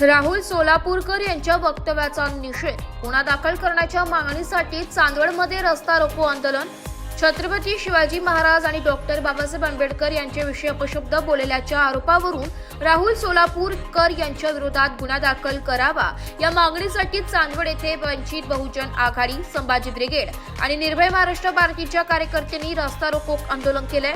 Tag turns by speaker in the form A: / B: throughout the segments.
A: राहुल सोलापूरकर यांच्या वक्तव्याचा निषेध. गुन्हा दाखल करण्याच्या मागणीसाठी चांदवडमध्ये रस्ता रोको आंदोलन. छत्रपती शिवाजी महाराज आणि डॉक्टर बाबासाहेब आंबेडकर यांच्याविषयी अपशब्द बोलल्याच्या आरोपावरून राहुल सोलापूरकर यांच्या विरोधात गुन्हा दाखल करावा. या मागणीसाठी चांदवड येथे वंचित बहुजन आघाडी संभाजी ब्रिगेड आणि निर्भय महाराष्ट्र पार्टीच्या कार्यकर्त्यांनी रस्ता रोको आंदोलन केलंय.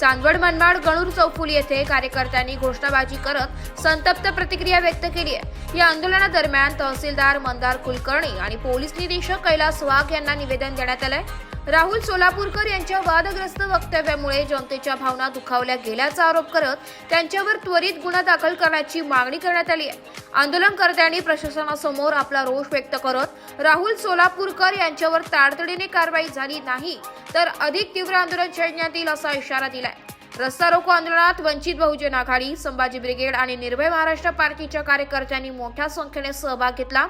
A: चांदवड मनमाड गणूर चौफुली येथे कार्यकर्त्यांनी घोषणाबाजी करत संतप्त प्रतिक्रिया व्यक्त केली आहे. या आंदोलनादरम्यान तहसीलदार मंदार कुलकर्णी आणि पोलीस निरीक्षक कैलास वाघ यांना निवेदन देण्यात आलंय. राहुल सोलापूरकर यांच्या वादग्रस्त वक्तव्यामुळे जनतेच्या भावना दुखावल्या गेल्याचा आरोप करत त्यांच्यावर त्वरित गुन्हा दाखल करण्याची मागणी करण्यात आली आहे. आंदोलनकर्त्यांनी प्रशासनासमोर आपला रोष व्यक्त करत राहुल सोलापूरकर यांच्यावर तातडीने कारवाई झाली नाही तर अधिक तीव्र आंदोलन छेडण्यात येईल असा इशारा दिलाय. रस्ता रोको आंदोलनात वंचित बहुजन आघाडी संभाजी ब्रिगेड आणि निर्भय महाराष्ट्र पार्टीच्या कार्यकर्त्यांनी मोठ्या संख्येने सहभाग घेतला.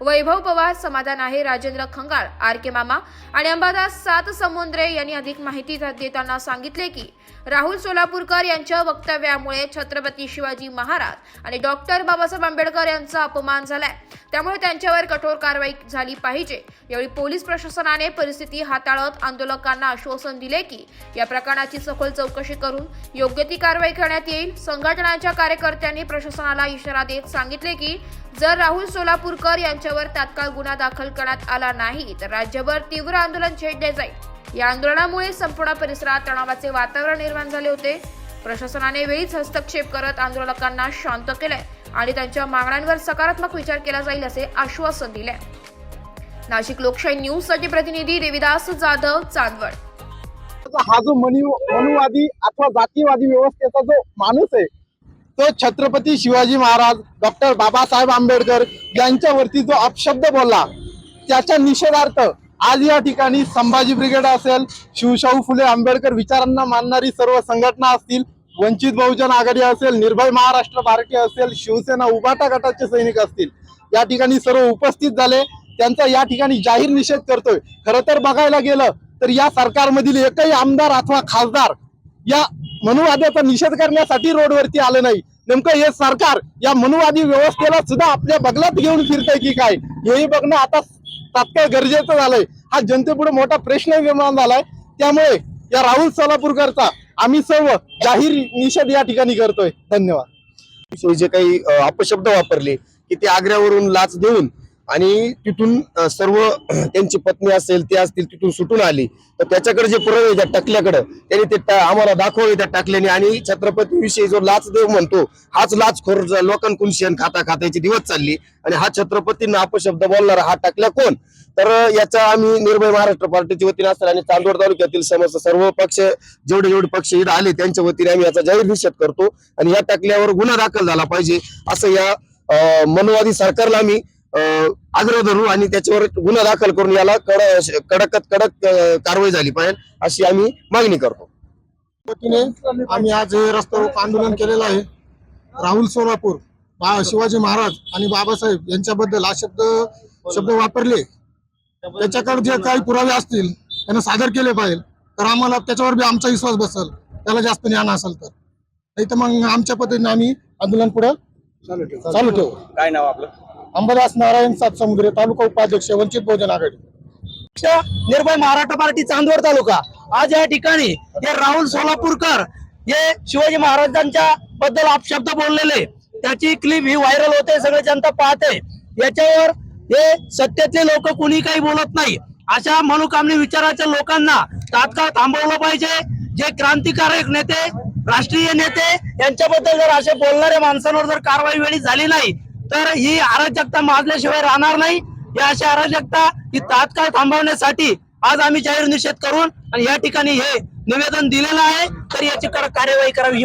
A: वैभव पवार समाधान आहे राजेंद्र खंगाळ आर के मामा आणि अंबादास सात समुद्रे यांनी अधिक माहिती देताना सांगितले की राहुल सोलापूरकर यांच्या वक्तव्यामुळे छत्रपती शिवाजी महाराज आणि डॉक्टर बाबासाहेब आंबेडकर यांचा अपमान झालाय. त्यामुळे त्यांच्यावर कठोर कारवाई झाली पाहिजे. यावेळी पोलीस प्रशासनाने परिस्थिती हाताळत आंदोलकांना आश्वासन दिले की या प्रकरणाची सखोल चौकशी करून योग्य ती कारवाई करण्यात येईल. संघटनांच्या कार्यकर्त्यांनी प्रशासनाला इशारा देत सांगितले की जर राहुल सोलापूरकर यांच्यावर तात्काळ गुन्हा दाखल करण्यात आला नाही तर राज्यभर तीव्र आंदोलन छेडले जाईल. या आंदोलनामुळे संपूर्ण परिसरात तणावाचे वातावरण निर्माण झाले होते. प्रशासनाने वेळीच हस्तक्षेप करत आंदोलकांना शांत केलंय. आणि त्यांच्या मागण्यांवर सकारात्मक विचार केला जाईल असे आश्वासन दिले. नाशिक लोकशाही न्यूजसाठी प्रतिनिधी देविदास जाधव चांदवड.
B: हा जो मनु मनुवादी अथवा जातीवादी व्यवस्थेचा जो माणूस आहे तो छत्रपती शिवाजी महाराज डॉक्टर बाबासाहेब आंबेडकर यांच्यावरती जो अपशब्द बोलला त्याच्या निषेधार्थ आज या ठिकाणी संभाजी ब्रिगेड असेल शिवशाहू फुले आंबेडकर विचारांना मानणारी सर्व संघटना असतील वंचित बहुजन आघाडी असेल निर्भय महाराष्ट्र पार्टी असेल शिवसेना उभाटा गटाचे सैनिक असतील या ठिकाणी सर्व उपस्थित झाले. त्यांचा या ठिकाणी जाहीर निषेध करतोय. खरं तर बघायला गेलं तर या सरकारमधील एकही आमदार अथवा खासदार या मनुवाद्याचा निषेध करण्यासाठी रोडवरती आलं नाही. नेमकं हे सरकार या मनुवादी व्यवस्थेला सुद्धा आपल्या बगलात घेऊन फिरतंय की काय? हेही बघणं आता तात्काळ गरजेचं झालंय. हा जनतेपुढे मोठा प्रश्न निर्माण झालाय. त्यामुळे या राहुल सोलापूरकरचा आम्ही सर्व जाहीर निषेध या ठिकाणी करतोय. धन्यवाद.
C: जे काही अपशब्द वापरले की ते आग्र्यावरून लाच देऊन आणि तिथून सर्व त्यांची पत्नी असेल ते असतील तिथून सुटून आली. तर त्याच्याकडे जे पुरावे त्या टाकल्याकडे त्यांनी ते आम्हाला दाखवले त्या टाकल्याने. आणि छत्रपती विषयी जो लाचदेव म्हणतो हाच लाचखोर ज- लोकांकडून शेण खाता खात्याची दिवस चालली. आणि हा छत्रपतींना अपशब्द बोलणारा हा टाकल्या कोण? तर याचा आम्ही निर्भय महाराष्ट्र पार्टीच्या वतीने असताना आणि चांदोड तालुक्यातील समस्त सर्व पक्ष जेवढे जेवढे पक्ष इथं आले त्यांच्या वतीने आम्ही याचा जाहीर निषेध करतो. आणि या टाकल्यावर गुन्हा दाखल झाला पाहिजे असं या मनवादी सरकारला आम्ही आग्रह धरू आणि त्याच्यावर गुन्हा दाखल करून याला कडक अ, कारवाई झाली पाहिजे अशी आम्ही मागणी करतो.
B: आम्ही आज हे रस्ता रोको आंदोलन केलेलं आहे. राहुल सोलापूर शिवाजी महाराज आणि बाबासाहेब यांच्याबद्दल हा शब्द शब्द वापरले. त्याच्याकडे जे काही पुरावे असतील त्यांना सादर केले पाहिजे. तर आम्हाला त्याच्यावर बी आमचा विश्वास बसेल. त्याला जास्त ज्ञान असेल तर. नाही तर मग आमच्या पद्धतीने आम्ही आंदोलन पुढे चालू ठेवू.
D: काय नाव आपलं?
B: अंबदास नारायण सातसमुद्रे तालुका उपाध्यक्ष वंचित बहुजन आघाडी.
E: निर्भय महाराष्ट्र पार्टी चांदवड तालुका. आज या ठिकाणी हे राहुल सोलापूरकर हे शिवाजी महाराजांच्या बद्दल अपशब्द बोललेले. त्याची क्लिप ही व्हायरल होते सगळे जनता पाहते. याच्यावर हे सत्तेतले लोक कुणी काही बोलत नाही. अशा मनोकामनी विचाराच्या लोकांना तात्काळ थांबवलं पाहिजे. जे क्रांतिकारक नेते राष्ट्रीय नेते यांच्याबद्दल जर असे बोलणाऱ्या माणसांवर जर कारवाई वेळी झाली नाही तर ही अराजकता माजल्याशिवाय राहणार नाही. या अशा अराजकता ही तात्काळ थांबवण्यासाठी आज आम्ही जाहीर निषेध करून आणि या ठिकाणी हे निवेदन दिलेलं आहे. तर याची कडक कार्यवाही करावी ही